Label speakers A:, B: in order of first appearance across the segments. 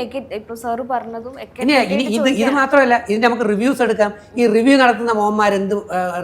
A: Negative ഇപ്പൊ sir പറഞ്ഞതും ഒക്കെ
B: ഇനി ഇനി ഇത് ഇത്. മാത്രമല്ല ഇതിന്റെ നമുക്ക് റിവ്യൂസ് എടുക്കാം. ഈ റിവ്യൂ നടത്തുന്ന മോന്മാർ എന്ത്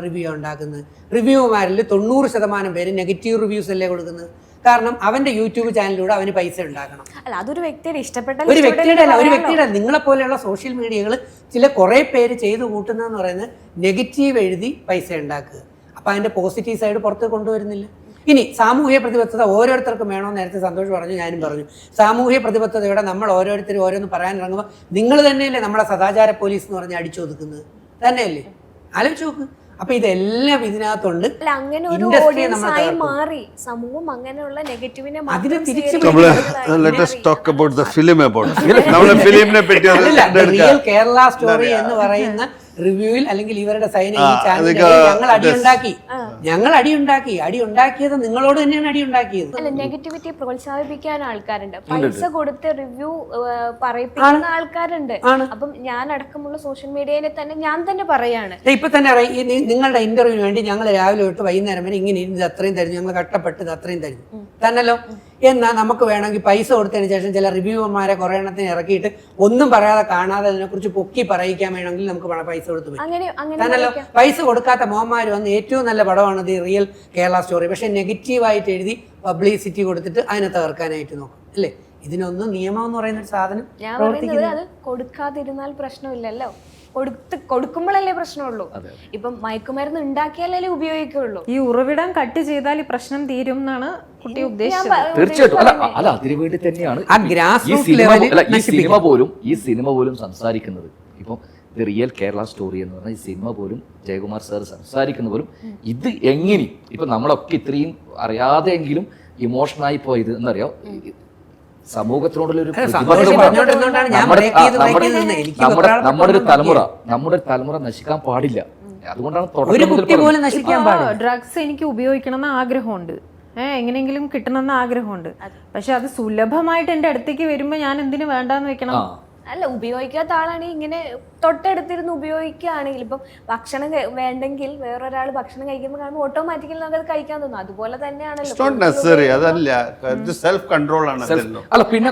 B: റിവ്യൂ ഉണ്ടാക്കുന്നത്? റിവ്യൂമാരിൽ തൊണ്ണൂറ് ശതമാനം പേര് നെഗറ്റീവ് റിവ്യൂസ് അല്ലേ കൊടുക്കുന്നത്? കാരണം അവന്റെ യൂട്യൂബ് ചാനലിലൂടെ അവന് പൈസ ഉണ്ടാക്കണം.
A: അല്ല അതൊരു വ്യക്തിയുടെ ഇഷ്ടപ്പെട്ട
B: ഒരു വ്യക്തിയുടെ അല്ല ഒരു വ്യക്തിയുടെ നിങ്ങളെ പോലെയുള്ള സോഷ്യൽ മീഡിയകൾ ചില കുറേ പേര് ചെയ്തു കൂട്ടുന്നതെന്ന് പറയുന്നത് നെഗറ്റീവ് എഴുതി പൈസ ഉണ്ടാക്കുക. അപ്പം അതിന്റെ പോസിറ്റീവ് സൈഡ് പുറത്ത് കൊണ്ടുവരുന്നില്ല. ഇനി സാമൂഹ്യ പ്രതിബദ്ധത ഓരോരുത്തർക്കും വേണമെന്ന് നേരത്തെ സന്തോഷ് പറഞ്ഞു ഞാനും പറഞ്ഞു. സാമൂഹ്യ പ്രതിബദ്ധതയോടെ നമ്മൾ ഓരോരുത്തരും ഓരോന്ന് പറയാൻ ഇറങ്ങുമ്പോൾ നിങ്ങൾ തന്നെയല്ലേ നമ്മളെ സദാചാര പോലീസ് എന്ന് പറഞ്ഞ് അടിച്ചൊതുക്കുന്നത്. തന്നെയല്ലേ? ആലോചിച്ച് നോക്ക്. അപ്പൊ ഇതെല്ലാം ഇതിനകത്തുണ്ട്.
A: അല്ല അങ്ങനെ ഒരു
B: Industry നമ്മൾ
A: ആയി മാറി. സമൂഹം അങ്ങനെയുള്ള നെഗറ്റീവിനെ
B: അതിനെ തിരിച്ച്
C: ഫിലിമിനെ പറ്റി.
B: റിയൽ കേരള സ്റ്റോറി എന്ന് പറയുന്ന റിവ്യൂവിൽ അല്ലെങ്കിൽ ഇവരുടെ ചാനലിൽ ഞങ്ങൾ അടി ഉണ്ടാക്കി. ഞങ്ങൾ അടി ഉണ്ടാക്കി. അടി ഉണ്ടാക്കിയത് നിങ്ങളോട് തന്നെയാണ് അടി ഉണ്ടാക്കിയത്.
A: അല്ല നെഗറ്റിവിറ്റി പ്രോത്സാഹിപ്പിക്കാൻ ആൾക്കാരുണ്ട്. പൈസ കൊടുത്ത് റിവ്യൂ പറയിപ്പിക്കുന്ന ആൾക്കാരുണ്ട്. അപ്പം ഞാൻ അടക്കമുള്ള സോഷ്യൽ മീഡിയയിൽ തന്നെ ഞാൻ തന്നെ പറയാണ്.
B: ഇപ്പൊ തന്നെ അറിയാം, നിങ്ങളുടെ ഇന്റർവ്യൂവിന് വേണ്ടി ഞങ്ങൾ രാവിലെ തൊട്ട് വൈകുന്നേരം വരെ ഇങ്ങനെ ഇരുന്ന് ഇത് അത്രയും തരുന്നു ഞങ്ങൾ കട്ടപ്പെട്ടത് അത്രയും തരുന്നു തന്നല്ലോ? എന്നാൽ നമുക്ക് വേണമെങ്കിൽ പൈസ കൊടുത്തതിന് ശേഷം ചില റിവ്യൂമാരെ കുറേ എണ്ണത്തിന് ഇറക്കിയിട്ട് ഒന്നും പറയാതെ കാണാതെ അതിനെക്കുറിച്ച് പൊക്കി പറയിക്കാൻ വേണമെങ്കിൽ നമുക്ക് പൈസ കൊടുത്ത്
A: കാരണമല്ലോ
B: പൈസ കൊടുക്കാത്ത മോഹന്മാർ വന്ന് ഏറ്റവും നല്ല പടമാണ് ദി റിയൽ കേരള സ്റ്റോറി. പക്ഷെ നെഗറ്റീവായിട്ട് എഴുതി പബ്ലിസിറ്റി കൊടുത്തിട്ട് അതിനെ തകർക്കാനായിട്ട് നോക്കും. അല്ലേ? ഇതിനൊന്നും നിയമം എന്ന് പറയുന്ന ഒരു സാധനം
A: ഞാൻ പറയുന്നത് അത് കൊടുക്കാതിരുന്നാൽ പ്രശ്നമില്ലല്ലോ. കൊടുത്ത് കൊടുക്കുമ്പോഴല്ലേ പ്രശ്നമുള്ളൂ. ഇപ്പം മയക്കുമരുന്ന് ഉണ്ടാക്കിയാലല്ലേ ഉപയോഗിക്കുള്ളൂ.
D: ഈ ഉറവിടം കട്ട് ചെയ്താൽ ഈ പ്രശ്നം തീരും എന്നാണ് കുട്ടി ഉദ്ദേശിച്ചത്.
E: തീർച്ചയായിട്ടും. അല്ല അല്ല അതിനു വേണ്ടി തന്നെയാണ്
B: ആ grassroots
E: ഈ സിനിമ അല്ല ഈ സിനിമ പോലും ഈ സിനിമ പോലും സംസാരിക്കുന്നത് ഇപ്പം ദി റിയൽ കേരള സ്റ്റോറി എന്ന് പറഞ്ഞ ഈ സിനിമ പോലും ജയകുമാർ സാർ സംസാരിക്കുന്ന പോലും ഇത് എങ്ങനെ? ഇപ്പൊ നമ്മളൊക്കെ ഇത്രയും അറിയാതെയെങ്കിലും ഇമോഷണായി പോയത് എന്നറിയോ? സമൂഹത്തിനോടുള്ള ഒരു നമ്മുടെ- ഒരു തലമുറ നമ്മുടെ ഒരു തലമുറ നശിക്കാൻ പാടില്ല. അതുകൊണ്ടാണ്
B: ഒരു കുട്ടി പോലും നശിക്കാൻ പാടില്ല.
D: ഡ്രഗ്സ് എനിക്ക് ഉപയോഗിക്കണമെന്ന് ആഗ്രഹമുണ്ട്. ഏഹ് എങ്ങനെയെങ്കിലും കിട്ടണമെന്ന് ആഗ്രഹമുണ്ട്. പക്ഷെ അത് സുലഭമായിട്ട് എന്റെ അടുത്തേക്ക് വരുമ്പോ ഞാൻ എന്തിനു വേണ്ടെന്ന് വെക്കണം?
A: അല്ല ഉപയോഗിക്കാത്ത ആളാണെങ്കിൽ ഇങ്ങനെ തൊട്ടടുത്തിരുന്ന് ഉപയോഗിക്കുകയാണെങ്കിൽ ഇപ്പം ഭക്ഷണം വേണ്ടെങ്കിൽ വേറൊരാൾ ഭക്ഷണം കഴിക്കുമ്പോൾ കാണുമ്പോൾ ഓട്ടോമാറ്റിക്കലി നമുക്ക് അത് കഴിക്കാൻ തോന്നും. അതുപോലെ തന്നെയാണല്ലോ
C: അതല്ല. സെൽഫ് കൺട്രോൾ ആണ്
E: അല്ല പിന്നെ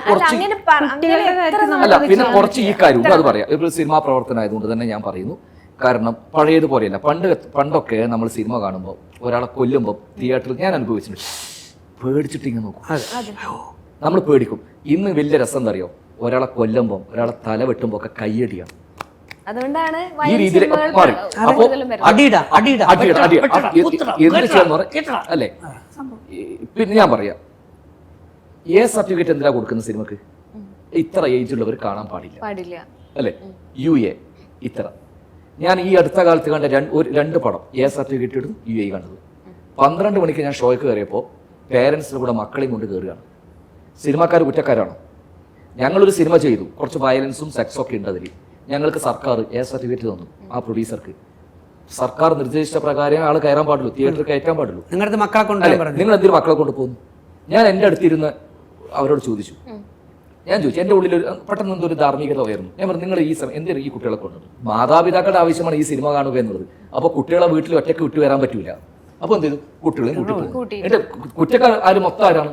A: അല്ല,
E: പിന്നെ കുറച്ച് ഈ കാര്യം അത് പറയാം. ഒരു സിനിമാ പ്രവർത്തനമായതുകൊണ്ട് തന്നെ ഞാൻ പറയുന്നു. കാരണം പഴയതുപോലെയല്ല. പണ്ട് പണ്ടൊക്കെ നമ്മൾ സിനിമ കാണുമ്പോൾ ഒരാളെ കൊല്ലുമ്പോൾ തിയേറ്ററിൽ ഞാൻ അനുഭവിച്ചിട്ടുണ്ട്. പേടിച്ചിട്ട് ഇങ്ങനെ നോക്കും നമ്മൾ പേടിക്കും. ഇന്ന് വലിയ രസം എന്താ അറിയോ? ഒരാളെ കൊല്ലുമ്പോൾ ഒരാളെ തല വെട്ടുമ്പോൾ ഒക്കെ കൈയടിയാണ്
A: അതുകൊണ്ടാണ്
E: ഈ രീതിയിൽ മാറി. അപ്പോ.
B: അടിയിട അടിയിട.
E: അല്ലേ? പിന്നെ ഞാൻ പറയാം. ഏ സർട്ടിഫിക്കറ്റ് എന്തിനാ കൊടുക്കുന്ന സിനിമക്ക്? ഇത്ര ഏജ് ഉള്ളവർ കാണാൻ പാടില്ല.
A: അല്ലെ?
E: അല്ലേ യു എ ഇത്ര. ഞാൻ ഈ അടുത്ത കാലത്ത് കണ്ട രണ്ട് ഒരു രണ്ട് പടം ഏ സർട്ടിഫിക്കറ്റ് എടുത്തു യു എ കണ്ടത്. പന്ത്രണ്ട് മണിക്ക് ഞാൻ ഷോയ്ക്ക് കയറിയപ്പോൾ പേരൻസിന് കൂടെ മക്കളെയും കൊണ്ട് കയറുകയാണ്. സിനിമാക്കാർ കുറ്റക്കാരാണോ? ഞങ്ങളൊരു സിനിമ ചെയ്തു. കുറച്ച് വയലൻസും സെക്സും ഒക്കെ ഉണ്ട് അതിൽ ഞങ്ങൾക്ക് സർക്കാർ എ സർട്ടിഫിക്കറ്റ് തന്നു ആ പ്രൊഡ്യൂസർക്ക് സർക്കാർ നിർദ്ദേശിച്ച പ്രകാരം ആൾ കയറാൻ പാടുള്ളൂ തിയേറ്ററിൽ കയറ്റാൻ പാടുള്ളൂ.
B: നിങ്ങളുടെ മക്കളെ
E: കൊണ്ട്
B: പറഞ്ഞു.
E: നിങ്ങൾ എന്തിനു മക്കളെ കൊണ്ട് പോകുന്നു? ഞാൻ എന്റെ അടുത്തിരുന്ന് അവരോട് ചോദിച്ചു. ഞാൻ ചോദിച്ചു എന്റെ ഉള്ളിൽ ഒരു പെട്ടെന്ന് എന്തോ ഒരു ധാർമ്മികത ഉയർന്നു. ഞാൻ പറഞ്ഞു നിങ്ങൾ ഈ സമയം എന്തിനാണ് ഈ കുട്ടികളെ കൊണ്ടത് മാതാപിതാക്കളുടെ ആവശ്യമാണ് ഈ സിനിമ കാണുക എന്നുള്ളത്. അപ്പോൾ കുട്ടികളെ വീട്ടിൽ ഒറ്റയ്ക്ക് വിട്ടു വരാൻ പറ്റൂല. അപ്പോൾ എന്ത് ചെയ്തു? കുട്ടികളെയും കൂട്ടി കുറ്റക്കാർ ആര്? മൊത്തം ആരാണ്.